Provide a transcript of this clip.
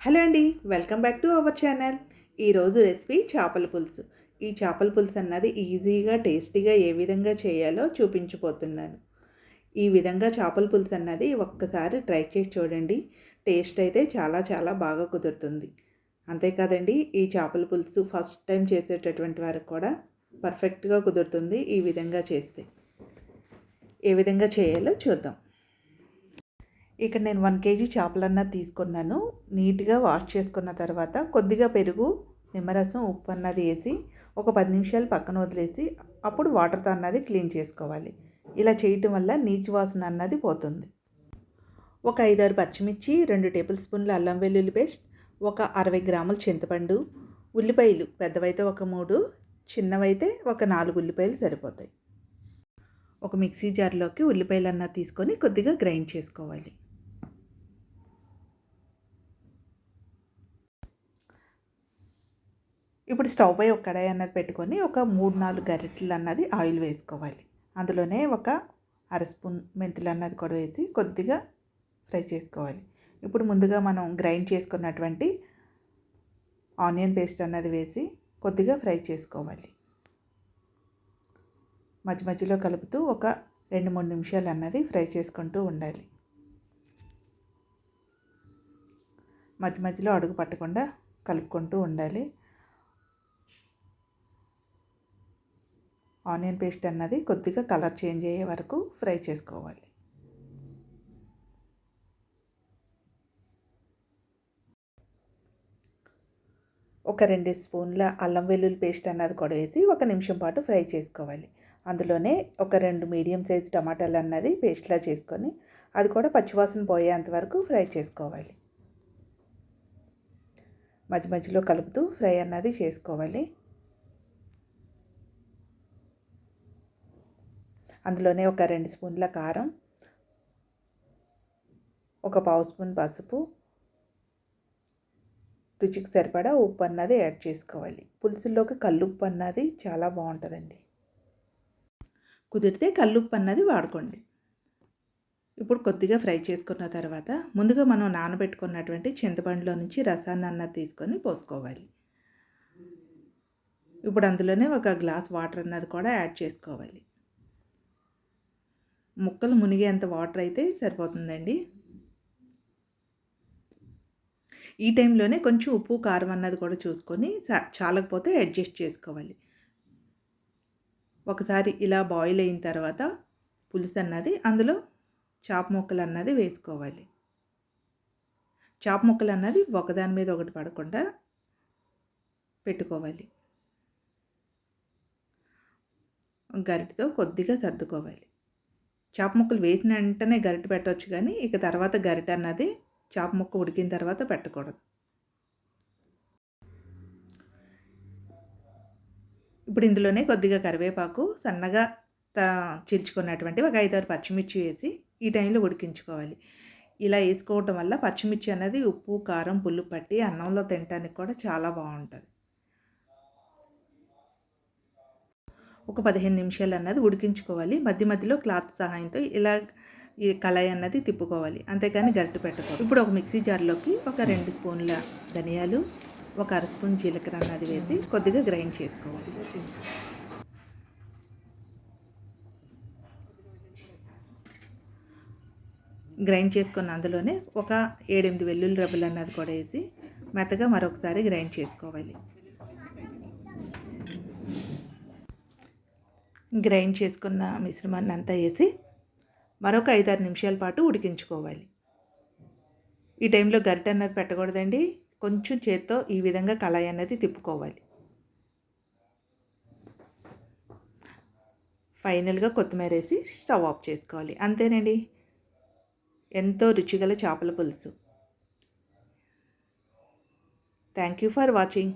Hello అండి welcome back to our channel. ఈరోజు recipe చేపల పులుసు. ఈ చేపల పులుసు అన్నది ఈజీగా టేస్టీగా ఏ విధంగా చేయాలో చూపించిపోతున్నాను ఈ విధంగా చేపల పులుసు అన్నది ఒక్కసారి ట్రై చేసి చూడండి. టేస్ట్ అయితే చాలా చాలా బాగా కుదురుతుంది. అంతేకాదండి ఈ చేపల పులుసు ఫస్ట్ టైం చేసేటటువంటి వారికి కూడా పర్ఫెక్ట్గా కుదురుతుంది ఈ విధంగా చేస్తే. ఏ విధంగా చేయాలో చూద్దాం. ఇక్కడ నేను వన్ కేజీ చేపలన్నా తీసుకున్నాను. నీట్గా వాష్ చేసుకున్న తర్వాత కొద్దిగా పెరుగు నిమ్మరసం ఉప్పు అన్నది వేసి ఒక పది నిమిషాలు పక్కన వదిలేసి అప్పుడు వాటర్తో అన్నది క్లీన్ చేసుకోవాలి. ఇలా చేయటం వల్ల నీచు వాసన అన్నది పోతుంది. ఒక ఐదారు పచ్చిమిర్చి రెండు టేబుల్ స్పూన్ల అల్లం వెల్లుల్లి పేస్ట్ ఒక అరవై గ్రాముల చింతపండు ఉల్లిపాయలు పెద్దవైతే ఒక మూడు చిన్నవైతే ఒక నాలుగు ఉల్లిపాయలు సరిపోతాయి. ఒక మిక్సీ జార్లోకి ఉల్లిపాయలు అన్న తీసుకొని కొద్దిగా గ్రైండ్ చేసుకోవాలి. ఇప్పుడు స్టవ్ పై ఒక కడాయి అన్నది పెట్టుకొని ఒక మూడు నాలుగు గరిటెలు అన్నది ఆయిల్ వేసుకోవాలి. అందులోనే ఒక అర స్పూన్ మెంతులు అన్నది కూడా వేసి కొద్దిగా ఫ్రై చేసుకోవాలి. ఇప్పుడు ముందుగా మనం గ్రైండ్ చేసుకున్నటువంటి ఆనియన్ పేస్ట్ అన్నది వేసి కొద్దిగా ఫ్రై చేసుకోవాలి. మధ్య మధ్యలో కలుపుతూ ఒక రెండు మూడు నిమిషాలు అన్నది ఫ్రై చేసుకుంటూ ఉండాలి. మధ్య మధ్యలో అడుగు పట్టకుండా కలుపుకుంటూ ఉండాలి. ఆనియన్ పేస్ట్ అన్నది కొద్దిగా కలర్ చేంజ్ అయ్యే వరకు ఫ్రై చేసుకోవాలి. ఒక రెండు స్పూన్ల అల్లం వెల్లుల్లి పేస్ట్ అన్నది కూడా వేసి ఒక నిమిషం పాటు ఫ్రై చేసుకోవాలి. అందులోనే ఒక రెండు మీడియం సైజ్ టమాటాలు అన్నది పేస్ట్లా చేసుకొని అది కూడా పచ్చివాసన పోయేంత వరకు ఫ్రై చేసుకోవాలి. మధ్య మధ్యలో కలుపుతూ ఫ్రై అన్నది చేసుకోవాలి. అందులోనే ఒక రెండు స్పూన్ల కారం ఒక పావు స్పూన్ పసుపు. రుచికి సరిపడా ఉప్పు అన్నది యాడ్ చేసుకోవాలి. పులుసుల్లోకి కల్లుప్పు అన్నది చాలా బాగుంటుందండి. కుదిరితే కల్లుప్పు అన్నది వాడుకోండి. ఇప్పుడు కొద్దిగా ఫ్రై చేసుకున్న తర్వాత ముందుగా మనం నానబెట్టుకున్నటువంటి చింతపండులో నుంచి రసాన్ని అన్నది తీసుకొని పోసుకోవాలి. ఇప్పుడు అందులోనే ఒక గ్లాస్ వాటర్ అన్నది కూడా యాడ్ చేసుకోవాలి. ముక్కలు మునిగేంత వాటర్ అయితే సరిపోతుందండి. ఈ టైంలోనే కొంచెం ఉప్పు కారం అన్నది కూడా చూసుకొని చాలకపోతే అడ్జస్ట్ చేసుకోవాలి. ఒకసారి ఇలా బాయిల్ అయిన తర్వాత పులుసు అన్నది అందులో చాప ముక్కలు అన్నది వేసుకోవాలి. చాప ముక్కలు అన్నది ఒకదాని మీద ఒకటి పడకుండా పెట్టుకోవాలి. గరిటతో కొద్దిగా సర్దుకోవాలి. చేప ముక్కలు వేసిన వెంటనే గరిటె పెట్టవచ్చు కానీ ఇక తర్వాత గరిటె అన్నది చేప ముక్క ఉడికిన తర్వాత పెట్టకూడదు. ఇప్పుడు ఇందులోనే కొద్దిగా కరివేపాకు సన్నగా చీల్చుకున్నటువంటి ఒక ఐదారు పచ్చిమిర్చి వేసి ఈ టైంలో ఉడికించుకోవాలి. ఇలా వేసుకోవటం వల్ల పచ్చిమిర్చి అనేది ఉప్పు కారం పుల్లు పట్టి అన్నంలో తినడానికి కూడా చాలా బాగుంటుంది. ఒక పదిహేను నిమిషాలు అన్నది ఉడికించుకోవాలి. మధ్య మధ్యలో క్లాత్ సహాయంతో ఇలా ఈ కళాయి అన్నది తిప్పుకోవాలి. అంతేకాని గరిటె పెట్టుకోవాలి ఇప్పుడు ఒక మిక్సీ జార్లోకి ఒక రెండు స్పూన్ల ధనియాలు ఒక అర స్పూన్ జీలకర్ర అన్నది వేసి కొద్దిగా గ్రైండ్ చేసుకోవాలి. గ్రైండ్ చేసుకున్న అందులోనే ఒక ఏడెనిమిది వెల్లుల్లి రబ్బలు అన్నది కూడా వేసి మెత్తగా మరొకసారి గ్రైండ్ చేసుకోవాలి. గ్రైండ్ చేసుకున్న మిశ్రమాన్ని అంతా వేసి మరొక ఐదారు నిమిషాల పాటు ఉడికించుకోవాలి. ఈ టైంలో గరిట అన్నది పెట్టకూడదండి. కొంచెం చేత్తో ఈ విధంగా కళాయి అన్నది తిప్పుకోవాలి. ఫైనల్గా కొత్తిమీర వేసి స్టవ్ ఆఫ్ చేసుకోవాలి. అంతేనండి. ఎంతో రుచిగల చేపల పులుసు. Thank you for watching.